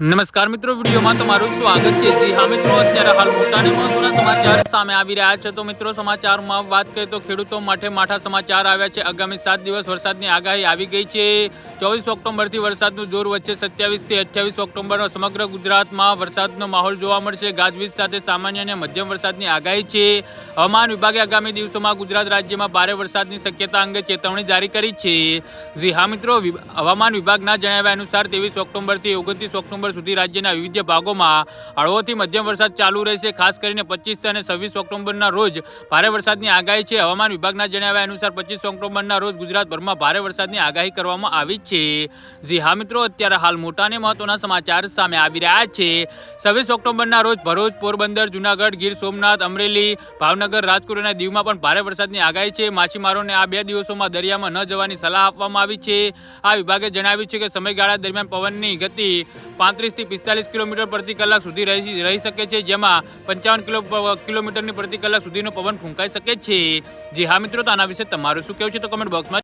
નમસ્કાર મિત્રો, વિડીયોમાં તમારું સ્વાગત છે. જી હા મિત્રો, અત્યારે હાલ મોટા અને મહત્વના સમાચાર સામે આવી રહ્યા છે. તો મિત્રો, સમાચારમાં વાત કરીએ તો ખેડૂતો માટે માઠા સમાચાર આવ્યા છે. આગામી સાત દિવસ વરસાદની આગાહી આવી ગઈ છે. ચોવીસ ઓક્ટોબરથી વરસાદનું જોર વચ્ચે સત્યાવીસથી અઠ્યાવીસ ઓક્ટોબર સમગ્ર ગુજરાતમાં વરસાદનો માહોલ જોવા મળશે. ગાજવીજ સાથે સામાન્ય અને મધ્યમ વરસાદની આગાહી છે. હવામાન વિભાગે આગામી દિવસોમાં ગુજરાત રાજ્યમાં ભારે વરસાદની શક્યતા અંગે ચેતવણી જારી કરી છે. જી હા મિત્રો હવામાન વિભાગના જણાવ્યા અનુસાર, ત્રેવીસ ઓક્ટોબરથી ઓગણત્રીસ ઓક્ટોબર સુધી રાજ્યના વિવિધ ભાગોમાં હળવોથી મધ્યમ વરસાદ ચાલુ રહેશે. ખાસ કરીને પચીસ અને છવ્વીસ ઓક્ટોબરના રોજ ભારે વરસાદની આગાહી છે. હવામાન વિભાગના જણાવ્યા અનુસાર પચીસ ઓક્ટોબરના રોજ ગુજરાતભરમાં ભારે વરસાદની આગાહી કરવામાં આવી છે. જી હા મિત્રો, અત્યારે હાલ મોટા મહત્વના સમાચાર સામે આવી રહ્યા છે. છવ્વીસ ઓક્ટોબરના રોજ ભરૂચ, પોરબંદર, જુનાગઢ, ગીર સોમનાથ, અમરેલી, ભાવનગર, રાજકોટ અને દીવમાં પણ ભારે વરસાદની આગાહી છે. માછીમારોને આ બે દિવસોમાં દરિયામાં ન જવાની સલાહ આપવામાં આવી છે. આ વિભાગે જણાવ્યું છે કે સમયગાળા દરમિયાન પવનની ગતિ પાંત્રીસથી પિસ્તાલીસ કિલોમીટર પ્રતિ કલાક સુધી રહી રહી શકે છે, જેમાં પંચાવન કિલો કિલોમીટરની પ્રતિ કલાક સુધીનો પવન ફૂંકાઈ શકે છે. જી હા મિત્રો, તો આના વિશે તમારું શું કહેવું છે તો કમેન્ટ બોક્સમાં